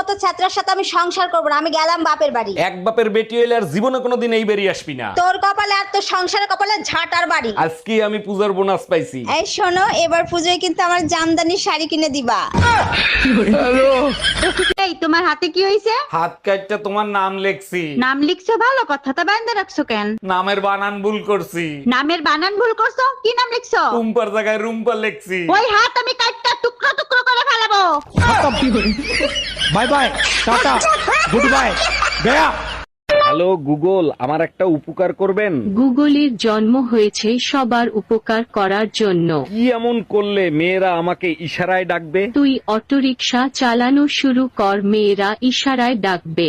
মতো ছাত্রার সাথে আমি সংসার করব না আমি গেলাম বাপের বাড়ি। এক বাপের বেটি হইলে আর জীবনে কোনোদিন এই বেরিয়ে আসবি না। তোর কপালে আর তোর সংসারের কপালে ঝাঁটার বাড়ি। আজকে আমি পূজার বোনাস পাইছি। এই শোনো এবার পুজোয় কিন্তু আমার জামদানি শাড়ি কিনে দিবা। এই তোমার হাতে কি হয়েছে হাত কাটটা তোমার নাম লেখছি। নাম লিখছো ভালো কথা তা বাইন্দা রাখছো কেন? নামের বানান ভুল করছি। নামের বানান ভুল করছ? কি নাম লিখছো? রুম্পার জায়গায় রুম্পা লেখছি। ওই হাত আমি কাটটা টুকরো টুকরো করে ফেলাবো। Bye bye tata good bye Gaya hello Google আমার একটা উপকার করবেন। গুগলের জন্ম হয়েছে সবার উপকার করার জন্য। কি এমন করলে মেয়েরা আমাকে ইশারায় ডাকবে? তুই অটোরিকশা চালানো শুরু কর মেয়েরা ইশারায় ডাকবে।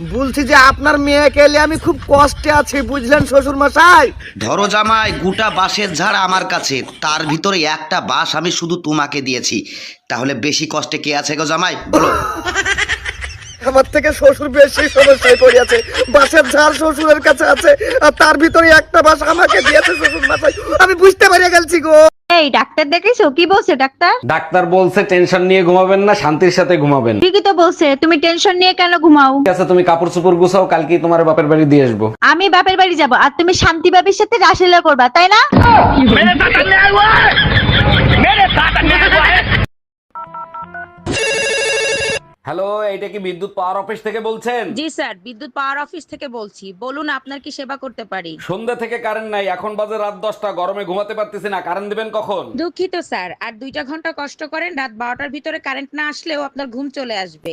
বলছি যে আপনার মেয়েকে এলে আমি খুব কষ্টে আছি বুঝলেন শ্বশুর মশাই ধরো জামাই গোটা বাঁশের ঝাড় আমার কাছে। তার ভিতরে একটা বাঁশ আমি শুধু তোমাকে দিয়েছি। তাহলে বেশি কষ্টে কে আছে গো জামাই? বলো। আমার থেকে শ্বশুর বেশি সমস্যায় পড়িয়াছে। বাসের ঝাড় শ্বশুরের কাছে আছে আর তার ভিতরে একটা বাস আমাকে দিয়েছে শ্বশুর মশাই আমি বুঝতে পারিয়া গেছি গো। এই ডাক্তার দেখেছ কি বলছে ডাক্তার? ডাক্তার বলছে টেনশন নিয়ে ঘুমাবেন না শান্তির সাথে ঘুমাবেন। ঠিকই তো বলছে তুমি টেনশন নিয়ে কেন ঘুমাও? ঠিক আছে তুমি কাপড় চোপড় গুছাও কালকে তোমার বাপের বাড়ি দিয়ে আসব। আমি বাপের বাড়ি যাব আর তুমি শান্তি বাবির সাথে রাসলীলা করবা তাই না? হ্যালো এটা কি বিদ্যুৎ পাওয়ার অফিস থেকে বলছেন? জি স্যার বিদ্যুৎ পাওয়ার অফিস থেকে বলছি। বলুন আপনার কি সেবা করতে পারি? সন্ধ্যা থেকে কারেন্ট নাই এখন বাজে রাত দশটা গরমে ঘুমাতে পারতেছি না কারেন্ট দিবেন কখন? দুঃখিত স্যার আর দুইটা ঘণ্টা কষ্ট করেন রাত বারোটার ভিতরে কারেন্ট না আসলেও আপনার ঘুম চলে আসবে।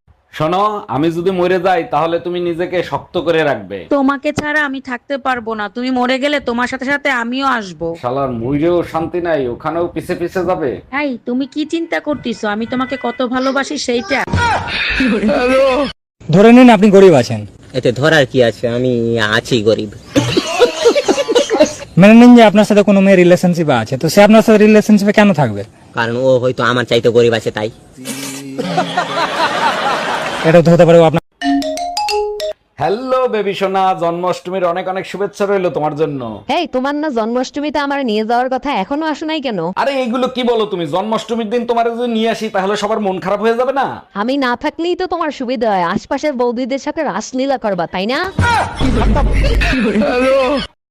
শোনো আমি যদি মরে যাই তাহলে তুমি নিজেকে শক্ত করে রাখবে। তোমাকে ছাড়া আমি থাকতে পারব না। তুমি মরে গেলে তোমার সাথে সাথে আমিও আসব। শালার মইরেও শান্তি নাই ওখানেও পিছে পিছে যাবে। এই তুমি কি চিন্তা করতেছো? আমি তোমাকে কত ভালোবাসি সেইটা। ধরে নিন আপনি গরিব আছেন। এতে ধরার কি আছে? আমি আছি গরিব। মেনে নিন যে আপনার সাথে কোনো মেয়ে রিলেশনশিপ আছে। তো সে আপনার সাথে রিলেশনশিপে কেন থাকবে? কারণ ও হয়তো আমার চাইতে গরিব আছে তাই। এটা হতে পারে আপনার হ্যালো বেবি সোনা জন্মাষ্টমীর অনেক অনেক শুভেচ্ছা রইল তোমার জন্য। এই তোমার না জন্মাষ্টমীতে আমার নিয়ে যাওয়ার কথা এখনও আসো নাই কেন? আরে এইগুলো কি বলো তুমি? জন্মাষ্টমীর দিন তোমার যদি নিয়ে আসি তাহলে সবার মন খারাপ হয়ে যাবে না? আমি না থাকলেই তো তোমার সুবিধা হয়। আশপাশের বৌদিদের সাথে রাসলীলা করবা তাই না?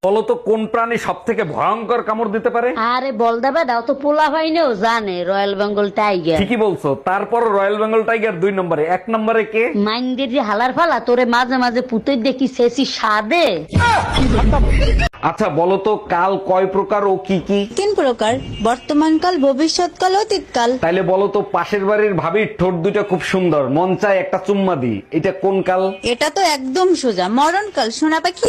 বলো তো কোন প্রাণী সব থেকে ভয়ঙ্কর কামড় দিতে পারে? আরে বল দেবে দাও তো পোলা হয়নিও জানে রয়্যাল বেঙ্গল টাইগার ঠিকই বলছো। তারপর রয়্যাল বেঙ্গল টাইগার দুই নম্বরে। এক নম্বরে কে? মাইন্ডের যে হালার ফালা তোরে মাঝে মাঝে পুতে দেখি শেষি সাদে। আচ্ছা বলো তো কাল কয় প্রকার ও কি কি? তিন প্রকার। বর্তমানকাল ভবিষ্যৎকাল অতীতকাল তাইলে বলো তো পাশের বাড়ির ভাবির ঠোঁট দুইটা খুব সুন্দর। মন চায় একটা চুম্মা দি এটা কোন কাল? এটা তো একদম সোজা মরণকাল সোনা পাখি।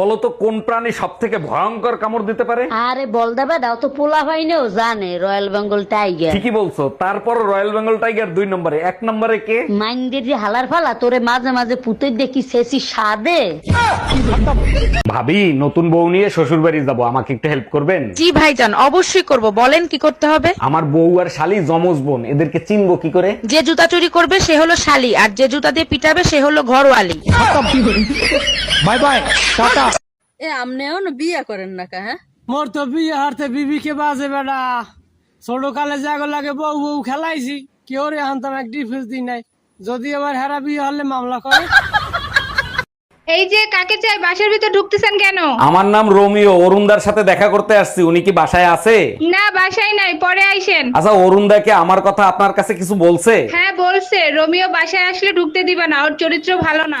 বলো তো কোন প্রাণী সব থেকে ভয়ঙ্কর কামড় দিতে পারে? আরে বল দেবে দাও তো পোলা হয়নিও জানে রয়্যাল বেঙ্গল টাইগার। ঠিকই বলছো তারপর রয়্যাল বেঙ্গল টাইগার দুই নম্বরে। এক নম্বরে কে? মাইন্ডের যে হালার ফালা তোরে মাঝে মাঝে পুতে দেখি শেষি সাদে। ভাবি নতুন বউ নিয়ে শ্বশুর বাড়ি যাব আমাকে একটু হেল্প করবেন? জি ভাইজান অবশ্যই করব বলেন কি করতে হবে? আমার বউ আর শালি জমজ বোন এদেরকে চিনবো কি করে? যে জুতা চুরি করবে সে হলো শালি আর যে জুতা দিয়ে পিটাবে সে হলো ঘরওয়ালি। Bye bye tata. এ আমনেও না বিয়ে করেন না কা হ্যাঁ? মোর তো বিয়ে হারতে বিবি কে বাজে বেড়া। ছোট কালে জাগো লাগে বউ বউ খেলাইছি। কেউ রে এখন ডিফেন্স দিই নাই। যদি আমার হেরা বিয়ে হলে মামলা করে। এই যে কাকে চাই বাসার ভিতর ঢুকতেছেন কেন? আমার নাম রোমিও অরুণদার সাথে দেখা করতে আসছি। উনি কি বাসায় আছে? না বাসায় নাই পরে আইসেন। আচ্ছা অরুণদাকে আমার কথা আপনার কাছে কিছু বলছে? হ্যাঁ বলছে। রোমিও বাসায় আসলে ঢুকতে দিবা না ওর চরিত্র ভালো না।